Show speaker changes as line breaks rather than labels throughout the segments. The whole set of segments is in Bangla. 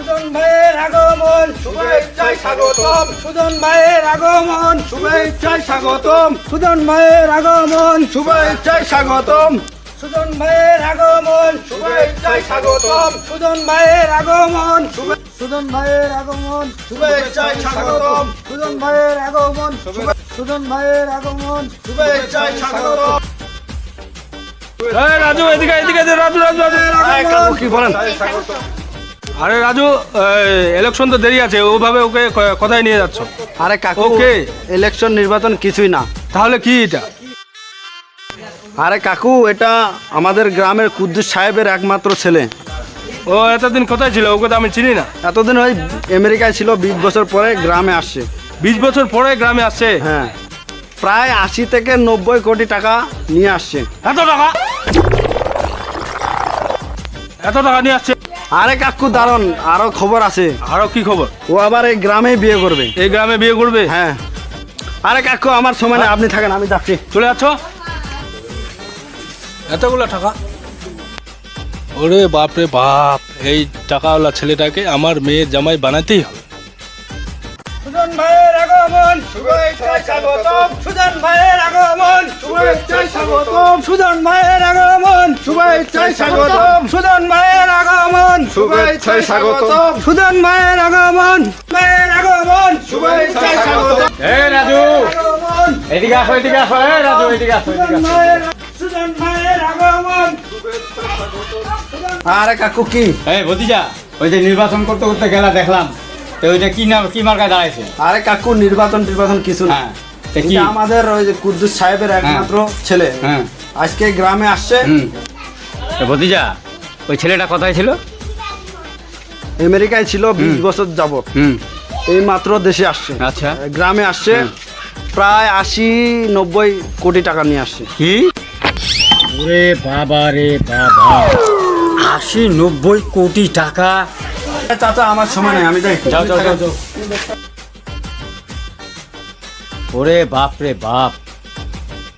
সুজন ভাইয়ের আগমন
শুভেচ্ছায় স্বাগতম।
সুজন ভাইয়ের আগমন
শুভেচ্ছায় স্বাগতম।
সুজন ভাইয়ের আগমন
শুভেচ্ছায় স্বাগতম।
সুজন ভাইয়ের আগমন
শুভেচ্ছায় স্বাগতম।
সুজন ভাইয়ের আগমন সুজন ভাইয়ের আগমন
শুভেচ্ছায় স্বাগতম।
সুজন ভাইয়ের আগমন সুজন ভাইয়ের আগমন
শুভেচ্ছায় স্বাগতম।
রাজু এদিকে এদিকে রাজু রাজু রাজু।
কি বলেন?
আরে রাজু ইলেকশন তো দেরি আছে ওভাবে ওকে কোথায় নিয়ে যাচ্ছ?
আরে কাকু
ওকে।
ইলেকশন নির্বাচন কিছুই না।
তাহলে কি এটা?
আরে কাকু এটা আমাদের গ্রামের কুদ্দুস সাহেবের একমাত্র ছেলে।
ও এতদিন কোথায় ছিল? ওকে তো আমি চিনি না।
এতদিন ওই আমেরিকায় ছিল বিশ বছর পরে গ্রামে আসছে।
বিশ বছর পরে গ্রামে আসছে?
হ্যাঁ। প্রায় আশি থেকে নব্বই কোটি টাকা নিয়ে আসছে।
এত টাকা? এত টাকা নিয়ে আসছে?
আরে কাকু দারুণ আরও খবর আছে।
আরও কি খবর?
ও আবার এই গ্রামে বিয়ে করবে।
এই গ্রামে বিয়ে করবে?
হ্যাঁ। আরে কাকু আমার সময় আপনি থাকেন আমি যাচ্ছি।
চলে যাচ্ছ? এতগুলো টাকা? ওরে বাপরে বাপ এই টাকাওয়ালা ছেলেটাকে আমার মেয়ের জামাই বানাতেই হবে।
শুভেচ্ছায় স্বাগতম।
সুজন ভাইয়ের আগমন।
শুভেচ্ছায় স্বাগতম।
সুজন ভাইয়ের আগমন।
শুভেচ্ছায় স্বাগতম।
সুজন ভাইয়ের আগমন।
শুভেচ্ছায় স্বাগতম।
সুজন ভাইয়ের আগমন। ভাইয়ের আগমন।
শুভেচ্ছায় স্বাগতম।
এই রাজু। এদিকে আসো এদিকে আসো। এই রাজু এদিকে আসো
সুজন ভাইয়ের আগমন।
আরে কাকু কি?
এই ভতিজা ওই যে নির্বাচন করতে করতে গেলা দেখলাম। তো ওইটা কি নাম কি মার্কায় দাঁড়াইছে?
আরে কাকু নির্বাচন নির্বাচন কিছু না।
হ্যাঁ তা কি?
এটা আমাদের ওই যে কুদ্দুস সাহেবের একমাত্র ছেলে।
হ্যাঁ।
আজকে গ্রামে আসছে।
ভতিজা ওই ছেলেটা কোথায় ছিল?
আমেরিকায় ছিল বিশ বছর যাবত এই মাত্র দেশে আসছে।
আচ্ছা।
গ্রামে আসছে প্রায় আশি নব্বই কোটি টাকা নিয়ে আসছে।
কি? ওরে বাবা রে বাবা। আশি নব্বই কোটি টাকা?
চাচা আমার সময় নেই আমি যাই।
যাও যাও যাও যাও। ওরে বাপ রে বাপ।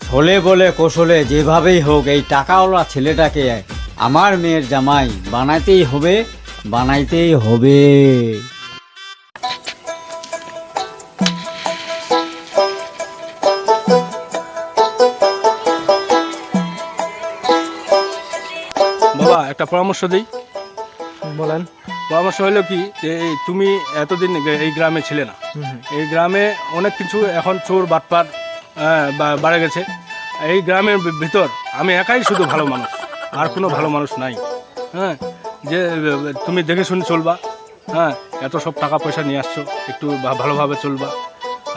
ছলে বলে কৌশলে যেভাবেই হোক এই টাকাওয়ালা ছেলেটাকে আমার মেয়ের জামাই বানাইতেই হবে বানাইতেই হবে।
বাবা একটা পরামর্শ দিই।
বলেন।
পরামর্শ হলো কি যে এই তুমি এতদিন এই গ্রামে ছিলে না। এই গ্রামে অনেক কিছু এখন চোর বাটপার বাড়ে গেছে। এই গ্রামের ভিতর আমি একাই শুধু ভালো মানুষ আর কোনো ভালো মানুষ নাই। হ্যাঁ যে তুমি দেখে শুনে চলবা। হ্যাঁ এত সব টাকা পয়সা নিয়ে আসছো একটু ভালোভাবে চলবা।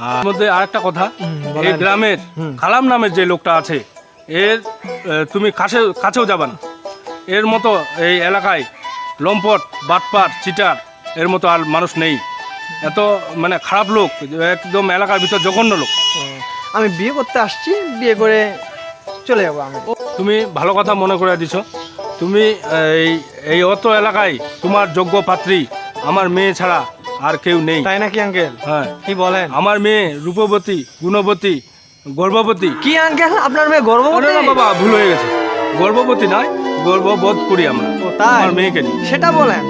আর মধ্যে আরেকটা কথা এই গ্রামের খালাম নামের যে লোকটা আছে এর তুমি কাছে কাছেও যাবা না। এর মতো এই এলাকায় লম্পট বাটপাট চিটার এর মতো আর মানুষ নেই। এত মানে খারাপ লোক একদম এলাকার ভিতর জঘন্য লোক।
আমি বিয়ে করতে আসছি বিয়ে করে চলে যাব আমি।
তুমি ভালো কথা মনে করে দিছো। তুমি এই এই অত এলাকায় তোমার যোগ্য পাত্রী আমার মেয়ে ছাড়া আর কেউ নেই।
তাই নাকি আঙ্কেল?
হ্যাঁ।
কি বলেন?
আমার মেয়ে রূপবতী গুণবতী গর্ভবতী।
কি আঙ্কেল? আপনার মেয়ে গর্ভবতী?
না বাবা ভুল হয়ে গেছে। গর্ভবতী নয় গর্ভবোধ করি আমরা।
ও, তাই?
আমার মেয়েকে নিয়ে।
সেটা বলেন।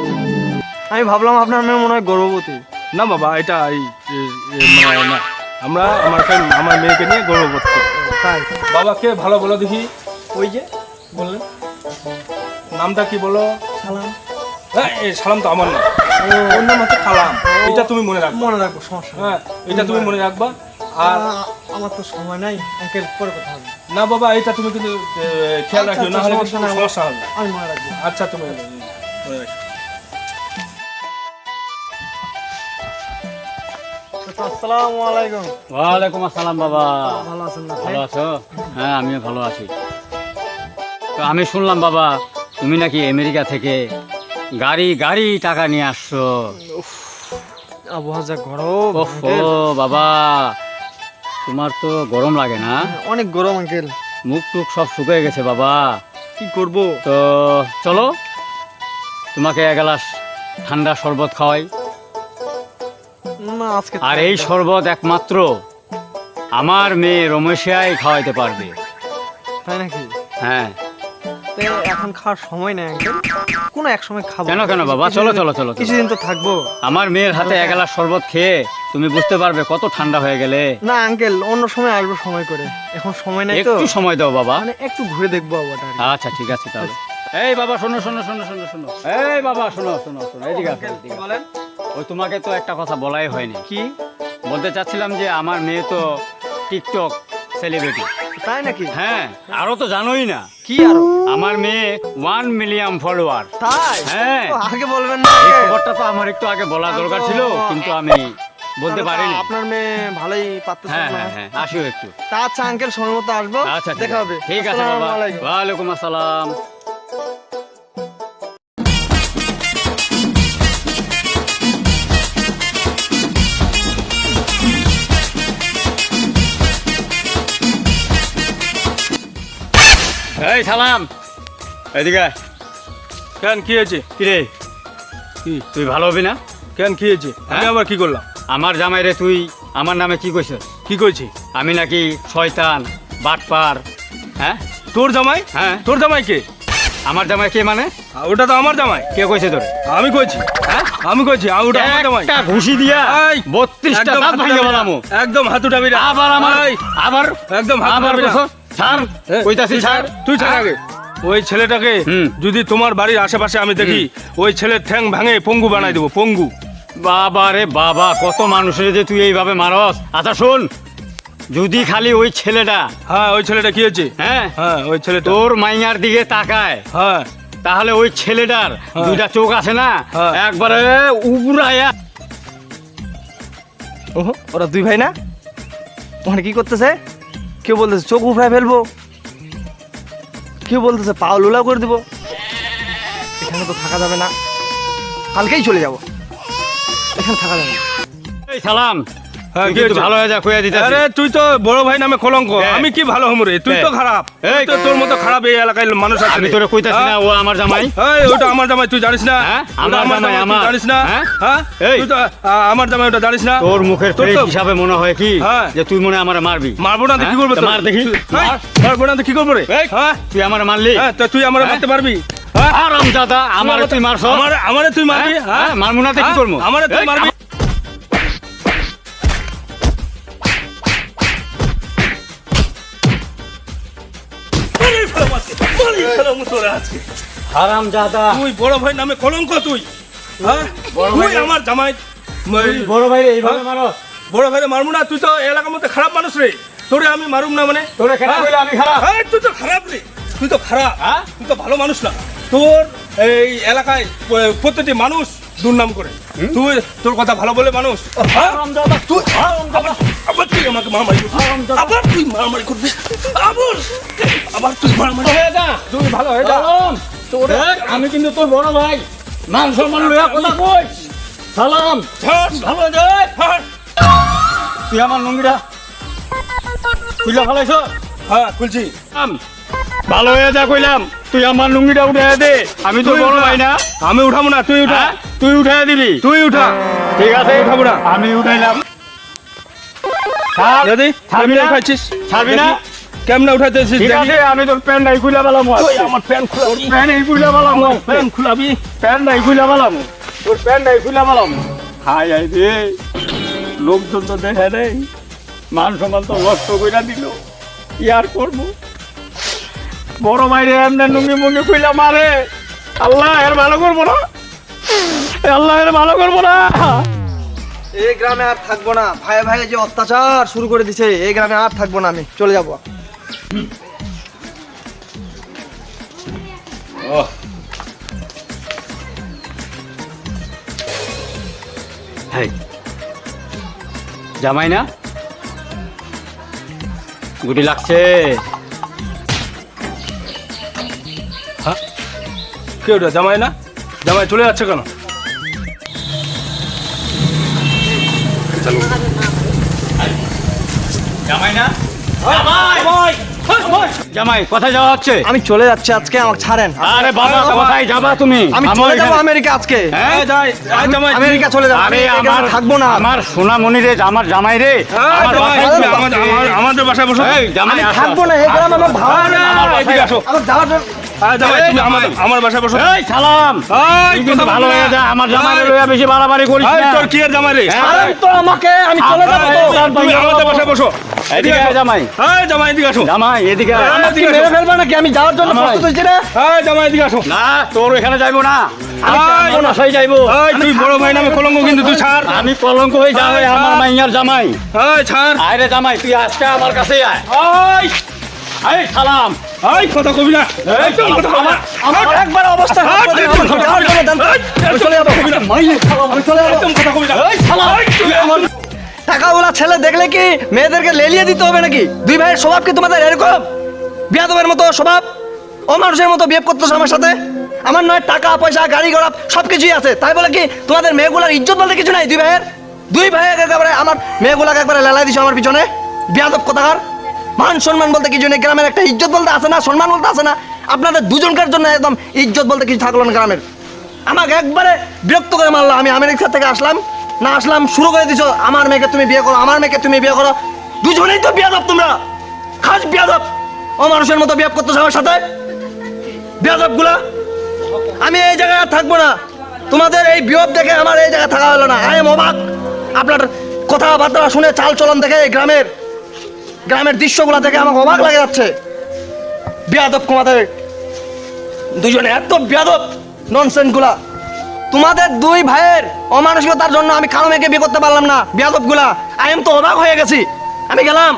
আমি ভাবলাম আপনার মেয়ে মনে হয় গর্ভবতী।
না বাবা এটা এই মানে না। আমরা আমার আমার মেয়েকে নিয়ে গর্ববোধ করি
তাই।
বাবাকে ভালো বলো দেখি।
ওই যে বললেন।
নামটা কি বলো?
সালাম।
হ্যাঁ এই সালাম তো আমার না। ওর নাম হচ্ছে কালাম এটা তুমি মনে রাখবা।
মনে রাখব সমস্যা
হ্যাঁ এটা তুমি মনে রাখবা। আর
আমার তো সময় নাই আঙ্কেল পরে কথা হবে।
না বাবা এটা তুমি কিন্তু খেয়াল রাখিও না
আচ্ছা,
হলে
সমস্যা
হবে
আমি মনে রাখব
আচ্ছা তুমি মনে রাখো।
আসসালামু আলাইকুম।
ওয়ালাইকুম আসসালাম বাবা।
ভালো আছেন
ভালো আছো? হ্যাঁ আমিও ভালো আছি। তো আমি শুনলাম বাবা তুমি নাকি আমেরিকা থেকে গাড়ি গাড়ি টাকা নিয়ে আসছো।
আবহাওয়া যা গরম
বাবা তোমার তো গরম লাগে না?
অনেক গরম আঙ্কেল
মুখ টুক সব শুকিয়ে গেছে বাবা।
কি করব?
তো চলো তোমাকে এক গ্লাস ঠান্ডা শরবত খাওয়াই।
না আজকে
আর এই শরবত একমাত্র আমার মেয়ে রমেশিয়াই খাওয়াইতে পারবে।
তাই নাকি?
হ্যাঁ।
তো এখন খাওয়ার সময় নেই আঙ্কেল কোনো এক সময় খাব।
কেন কেন বাবা? চলো চলো চলো চলো।
কিছুদিন তো থাকব।
আমার মেয়ের হাতে এক গ্লাস শরবত খেয়ে তুমি বুঝতে পারবে কত ঠান্ডা হয়ে গেলে।
না আঙ্কেল অন্য সময় আসব সময় করে। এখন সময় নাই তো।
একটু সময় দাও বাবা।
মানে একটু ঘুরে দেখব আবারটা
আচ্ছা ঠিক আছে তাহলে। এই বাবা শোনো শোনো শোনো শোনো শোনো। এই বাবা শোনো শোনো শোনো এদিকে আসো, এদিকে
বলেন।
ওই তোমাকে তো একটা কথা বলাই হয়নি।
কি?
বলতে চাচ্ছিলাম যে আমার মেয়ে তো টিকটক সেলিব্রিটি।
তাই নাকি?
হ্যাঁ আরও তো জানোই না।
কি আরও?
আমার মেয়ে ওয়ান মিলিয়ন ফলোয়ার
তাই?
হ্যাঁ।
আগে বলবেন না।
এই খবরটা তো আমার একটু আগে বলা দরকার ছিল কিন্তু আমি বলতে পারিনি।
আপনার মেয়ে ভালোই পারতেছে
হ্যাঁ হ্যাঁ হ্যাঁ আসিও একটু।
তা আচ্ছা আঙ্কেল সময় মতো আসব।
আচ্ছা ঠিক
দেখা
আছে।
হবে।
ঠিক আছে বাবা। ওয়ালাইকুম আসসালাম। এই সালাম। এদিকে
কেন কি হয়েছে?
কিরে?
কি?
তুই ভালো হবি না?
কেন কি হয়েছে? আমি
হ্যাঁ?
আবার কি করলাম?
আমার জামাই রে তুই আমার নামে কি কইছিস?
কি করেছি
আমি নাকি শয়তান বাটপার হ্যাঁ?
তোর জামাই?
হ্যাঁ।
তোর জামাই কে?
আমার জামাই কে মানে?
ওটা তো আমার জামাই।
কে কইছে তোরে?
আমি কইছি।
হ্যাঁ?
আমি কইছি ওটা আমার জামাই।
একটা ঘুষি দিয়া
এই,
বত্রিশটা
একদম
দাঁত
হাত
ভাঙে বলামু
একদম হাত উঠাবি না।
আবার আমার আবার
একদম হাত
আবার। কইছো ছাড় কইতাছি
তুই
ছাড়।
তুই ছাড় আগে। ওই ছেলেটাকে। যদি তোমার বাড়ির আশেপাশে আমি দেখি ওই ছেলের ঠ্যাং ভাঙে পঙ্গু বানাই দেবো পঙ্গু।
বাবা রে বাবা কত মানুষের যে তুই এইভাবে মারস। আচ্ছা শোন যদি খালি ওই ছেলেটা
হ্যাঁ ওই ছেলেটা কি হয়েছে?
হ্যাঁ
হ্যাঁ ওই ছেলেটা।
তোর মাইয়ার দিকে তাকায়।
হ্যাঁ।
তাহলে ওই ছেলেটার
হ্যাঁ।
দুইটা চোখ আছে না?
হ্যাঁ।
একবারে উবুরায়া।
ওহো, ওরা দুই ভাই না? ওখানে কি করতেছে? কেউ বলতেছে চোখ উফড়ায় ফেলব। কেউ বলতেছে পাও লোলা করে দেবো। এখানে তো থাকা যাবে না। কালকেই চলে যাব। এখানে থাকা যাবে
এই সালাম
হ্যাঁ?
ভালো হয়ে যা কইয়া দিতে
আরে তুই তো বড় ভাই নামে কলঙ্ক
হ্যাঁ।
আমি কি ভালো হম তুই তো। খারাপ
এই,
তো তোর মতো খারাপ এই এলাকায় মানুষ আছে
আমি তোরে কইতাছি না? ও আমার জামাই
এই ওটা আমার জামাই তুই জানিস না
হ্যাঁ? আমার জামাই, আমার।
জানিস না
হ্যাঁ?
তুই তো আমার জামাই ওটা জানিস না
তোর মুখের হিসাবে মনে হয় কি। যে তুই মনে আমারে মারবি
মারবো না কি? করব?
মার দেখি?
মারবো না কি করব রে হ্যাঁ
তুই আমারে মারলি
হ্যাঁ তা তুই আমার? মারতে পারবি
আরাম দাদা আমারে তুই মারছ।
আমার আমারে তুই মারবি?
হ্যাঁ?
হ্যাঁ?
হ্যাঁ, না কি
হ্যাঁ? আমারে তুই মারবি?
হারাম দাদা।
তুই বড় ভাই নামে কলঙ্ক তুই। হ্যাঁ? তুই আমার জামাই।
বড় ভাই এইভাবে
হ্যাঁ?
মারো।
বড় ভাইরে মারবো না তুই তো এলাকার মধ্যে খারাপ মানুষ রে। তোরে আমি মারুম না মানে?
তোরে
হ্যাঁ?
আমি খারাপ?
হ্যাঁ তুই তো খারাপ রে। তুই তো খারাপ।
হ্যাঁ?
তুই তো ভালো মানুষ না। তোর এই এলাকায় প- প্রত্যেকটি মানুষ দুর্নাম করে। তুই তোর কথা ভালো বলে মানুষ হ্যাঁ? তুই আবার আবার তুই আমাকে মারামারি আবার তুই মারামারি করবি। আবার আবার তুই মারামারি
হয়ে যা
তুই ভালো হয়ে যা।
আমি কিন্তু তোর বড় ভাই। মান সম্মান লইয়া কথা কই? সালাম।
ছাড়,
ভালো যায়
ছাড়।
তুই আমার লুঙ্গিটা খুলে ফেলাইছ
হ্যাঁ খুলছি।
ভালো হয়ে যা কইলাম। তুই আমার লুঙ্গিটা উঠে দে। আমি তো বড় ভাই না।
আমি উঠাবো না তুই উঠা।
হ্যাঁ? তুই উঠে দিবি।
তুই উঠা।
ঠিক আছে
উঠাবো না।
আমি উঠাইলাম। ছাড়,
দাদি
ছাড়বি
উঠাইছিস
ছাড়বি না?
কেমনে উঠাইতেছিস?
ঠিক আছে আমি তোর নাই খুলে পেলাম
তুই আমার প্যান্ট খুলাবি।
প্যান্ট এই খুলে পেলাম
প্যান্ট খুলাবি।
প্যান্ট নাই খুলে পেলাম তোর প্যান্ট নাই খুলে পেলাম হাই হাই রে লোকজন তো দেখে রে মান সম্মান তো নষ্ট করে দিল। আর করব? বড় মাইরে এমনি নুঙ্গি মুঙ্গি খুইলা মারে। আল্লাহ এর ভালো করব না। আল্লাহ এর ভালো করব না।
এই গ্রামে আর থাকব না। ভাই ভাই যে অত্যাচার শুরু করে দিছে এই গ্রামে আর থাকব না আমি। চলে যাব।
জামাই না? গুটি লাগছে।
কে ওটা জামাই না? জামাই চলে যাচ্ছে কেন?
জামাই না? জামাই! কোথায় যাওয়া হচ্ছে?
আমি চলে যাচ্ছি আজকে আমাকে ছাড়েন।
আরে বাবা কোথায় যাবা তুমি?
আমি চলে যাব আমেরিকা আজকে।
হ্যাঁ?
যাই। জামাই
আমেরিকা চলে যাব।
আরে আমার
থাকব না।
আমার রে আমার জামাই রে। আমার
জামাই,
যাও।
আমাদের বাসায় বসো।
জামাই
থাকব না এই গ্রামে আমার ভালো
আরে,
লাগে
এদিকে আসো।
আমার
আমার বাসায় বসো।
এই সালাম।
এই,
তুই কিন্তু
কথা
ভালো হয়ে যা আমার জামাই
এই,
লইয়া বেশি বাড়াবাড়ি করিস না।
তোর কি আর জামাই রে?
আরে তো আমাকে আমি চলে যাব।
তুমি আমাদের বাসায় বসো।
এদিকে আয় জামাই।
হ্যাঁ জামাই এদিকে আসো।
জামাই এদিকে আয়।
এই,
কি মেরে
আসো
নাকি? আমি যাওয়ার জন্য। প্রস্তুত হয়েছি না
হ্যাঁ জামাই এদিকে আসো।
না তোর এখানে যাইবো না।
এই, এই, তুই বড় ভাই নামে কলঙ্ক কিন্তু তুই ছাড়।
আমি কলঙ্ক হয়ে যাবে
এই,
আমার মাইয়ার জামাই।
এই ছাড়।
আয় রে জামাই তুই আজকে আমার কাছে আয়।
এই
এই সালাম।
এই কথা কবি না। এই কথা কবি
আমার একবার অবস্থা খারাপ করে
এই,
দিয়েছে।
এই,
যাওয়ার জন্য দেন তো। আমি চলে যাব।
মাইয়ে সালাম
চলে যাব।
একদম কথা কবি না।
এই সালাম।
টাকাওয়ালা ছেলে দেখলে কি মেয়েদেরকে লেলিয়ে দিতে হবে নাকি? দুই ভাইয়ের স্বভাব কি তোমাদের এরকম? বিয়াদবের মতো স্বভাব? অমানুষের মতো বিহেভ করতেছো আমার সাথে? আমার নয় টাকা পয়সা গাড়ি ঘোড়া সব কিছুই আছে। তাই বলে কি তোমাদের মেয়েগুলার ইজ্জত বলতে কিছু নাই দুই ভাইয়ের? দুই ভাই একেবারে আমার মেয়েগুলাকে একবারে লেলাই দিছো আমার পিছনে? বিয়াদব কথাকার? মান সম্মান বলতে কিছু নেই, গ্রামের একটা ইজ্জত বলতে আছে না, সম্মান বলতে আছে না। আপনাদের দুজনকার জন্য একদম ইজ্জত বলতে কিছু থাকল না গ্রামের। আমাকে একবারে বিরক্ত করে মারলো। আমি আমেরিকা থেকে আসলাম, না আসলাম, শুরু করে দিছো, আমার মেয়েকে তুমি বিয়ে করো, আমার মেয়েকে তুমি বিয়ে করো। দুজনেই তো বিয়াদব তোমরা। খাস বিয়াদব। ও মানুষের মতো বিয়ে করতেছো আমার সাথে। বিয়াদবগুলা আমি এই জায়গায় আর থাকব না। তোমাদের এই বিয়ব দেখে আমার এই জায়গায় থাকা হলো না। আই এম অবাক। আপনার কথাবার্তা শুনে চাল চলন দেখে এই গ্রামের গ্রামের দৃশ্যগুলো দেখে আমাকে অবাক লাগে যাচ্ছে। বিয়াদব তোমাদের। দুজনে এত বিয়াদব ননসেন্সগুলা তোমাদের দুই ভাইয়ের অমানসিকতার জন্য আমি কারও মেয়েকে বিয়ে করতে পারলাম না বিয়াদবগুলা আই এম তো অবাক হয়ে গেছি। আমি গেলাম।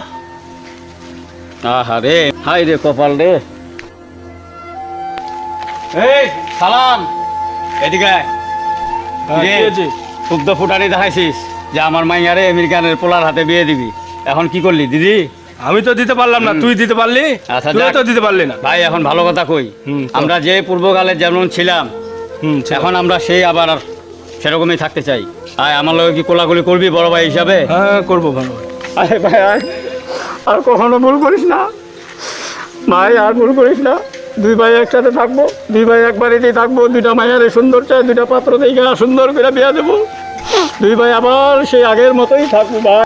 আহা রে হাই রে কপাল রে। এই সালাম। এদিকে? শুদ্ধ ফুটানি দেখাইছিস যে আমার মাইয়ারে আমেরিকানের পোলার হাতে বিয়ে দিবি। এখন কি করলি দিদি?
আমি তো দিতে পারলাম না তুই দিতে পারলি?
আচ্ছা,
তো দিতে পারলি না।
ভাই এখন ভালো কথা কই। আমরা যে পূর্বকালে যেমন ছিলাম
এখন
আমরা সেই আবার আর সেরকমই থাকতে চাই। আয় আমার লগে কি কোলাকুলি করবি বড় ভাই হিসাবে?
হ্যাঁ করব ভালো
আয় ভাই আর কখনো ভুল করিস না। ভাই আর ভুল করিস না। দুই ভাই একসাথে থাকব দুই ভাই এক বাড়িতেই থাকব দুইটা মায়ের সুন্দর চাই দুইটা পাত্র দেখে সুন্দর করে বিয়া দেবো। দুই ভাই আবার সেই আগের মতোই থাকব ভাই।